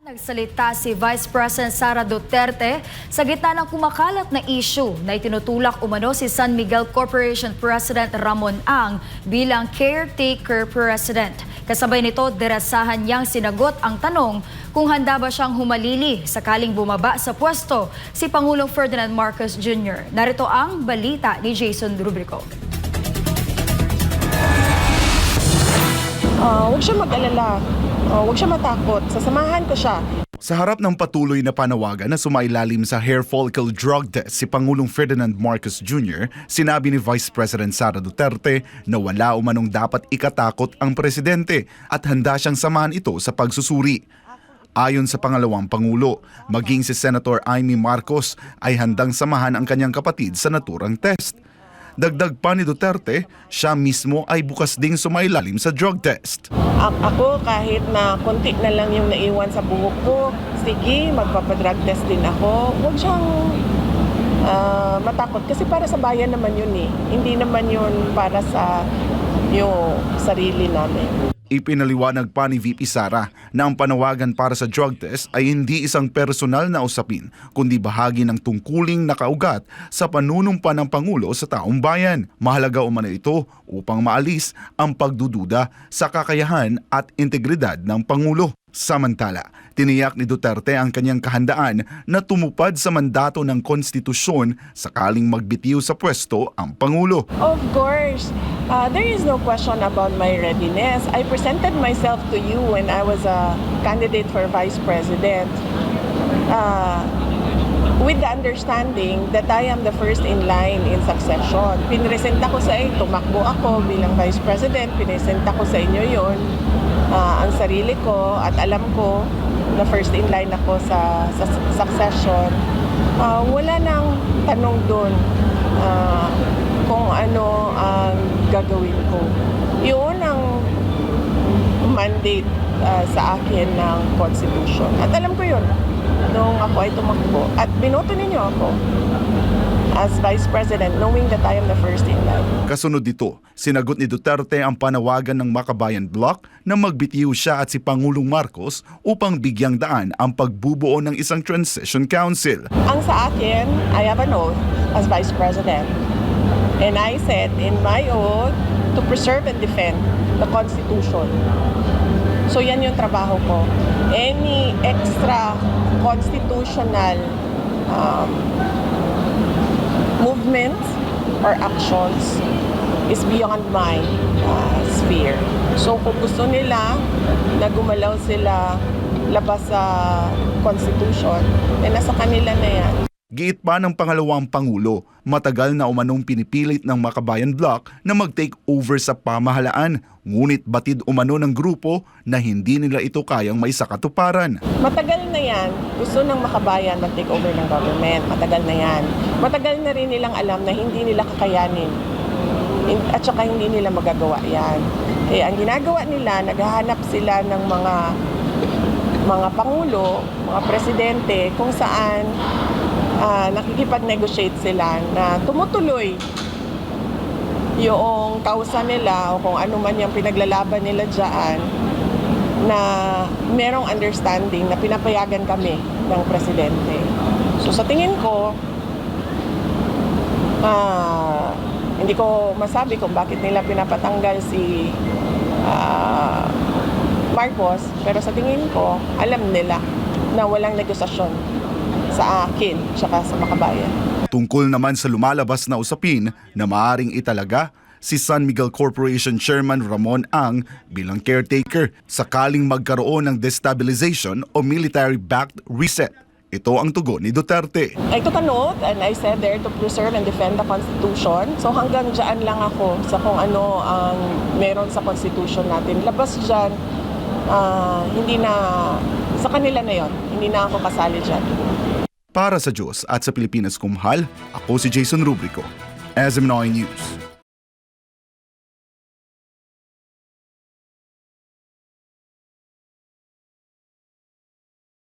Nagsalita si Vice President Sara Duterte sa gitna ng kumakalat na issue na itinutulak umano si San Miguel Corporation President Ramon Ang bilang caretaker president. Kasabay nito, derasahan niyang sinagot ang tanong kung handa ba siyang humalili sakaling bumaba sa pwesto si Pangulong Ferdinand Marcos Jr. Narito ang balita ni Jason Rubrico. Ah, huwag siya mag-alala. Ah, huwag siya matakot. Sasamahan ko siya. Sa harap ng patuloy na panawagan na sumailalim sa hair follicle drug test si Pangulong Ferdinand Marcos Jr., sinabi ni Vice President Sara Duterte na wala umanong dapat ikatakot ang presidente at handa siyang samahan ito sa pagsusuri. Ayon sa pangalawang Pangulo, maging si Senator Amy Marcos ay handang samahan ang kanyang kapatid sa naturang test. Dagdag pa ni Duterte, siya mismo ay bukas ding sumailalim sa drug test. Ako, kahit na konti na lang yung naiwan sa buhok ko, sige, magpapadrug test din ako. Huwag siyang ah, matakot. Kasi para sa bayan naman yun eh. Hindi naman yun para sa yung sarili namin. Ipinaliwanag pa ni VP Sara na ang panawagan para sa drug test ay hindi isang personal na usapin kundi bahagi ng tungkuling nakaugat sa panunumpa ng Pangulo sa taong bayan. Mahalaga umano ito upang maalis ang pagdududa sa kakayahan at integridad ng Pangulo. Samantala, tiniyak ni Duterte ang kanyang kahandaan na tumupad sa mandato ng konstitusyon sakaling magbitiw sa pwesto ang Pangulo. Of course, uh, there is no question about my readiness. I presented myself to you when I was a candidate for vice president. Uh, with the understanding that I am the first in line in succession. Pinresenta ko sa inyo, tumakbo ako bilang vice president, pinresenta ko sa inyo yon ang sarili ko at alam ko na first in line ako sa, sa succession. Ah, wala nang tanong doon ah, kung ano ang gagawin ko. Yun ang mandate ah, sa akin ng Constitution. At alam ko yun nung ako ay tumakbo. At binoto ninyo ako as Vice President knowing that I am the first in line. Kasunod dito, sinagot ni Duterte ang panawagan ng Makabayan Bloc na magbitiw siya at si Pangulong Marcos upang bigyang daan ang pagbubuo ng isang transition council. Ang sa akin, I have an oath as Vice President. And I said in my oath to preserve and defend the Constitution. So yan yung trabaho ko. Any extra constitutional um, movements or actions is beyond my uh, sphere. So kung gusto nila na gumalaw sila labas sa Constitution, eh nasa kanila na yan. Giit pa ng pangalawang Pangulo, matagal na umanong pinipilit ng Makabayan Bloc na mag-take over sa pamahalaan, ngunit batid umano ng grupo na hindi nila ito kayang may sakatuparan. Matagal na yan, gusto ng makabayan mag-take over ng government. Matagal na yan. Matagal na rin nilang alam na hindi nila kakayanin. In- At saka hindi nila magagawa yan. Kaya ang ginagawa nila, naghahanap sila ng mga mga pangulo, mga presidente, kung saan ah, nakikipag-negotiate sila na tumutuloy yung kausa nila o kung ano man yung pinaglalaban nila dyan na merong understanding na pinapayagan kami ng presidente. So sa tingin ko, ah, hindi ko masabi kung bakit nila pinapatanggal si ah, Marcos, pero sa tingin ko, alam nila na walang negosasyon sa akin tsaka sa makabayan. Tungkol naman sa lumalabas na usapin na maaring italaga si San Miguel Corporation Chairman Ramon Ang bilang caretaker sakaling magkaroon ng destabilization o military-backed reset. Ito ang tugon ni Duterte. I took a note and I said there to preserve and defend the Constitution. So hanggang dyan lang ako sa kung ano ang meron sa Constitution natin. Labas dyan, ah, hindi na, sa kanila na yon hindi na ako kasali dyan. Para sa Diyos at sa Pilipinas Kumhal, ako si Jason Rubrico, SM9 News.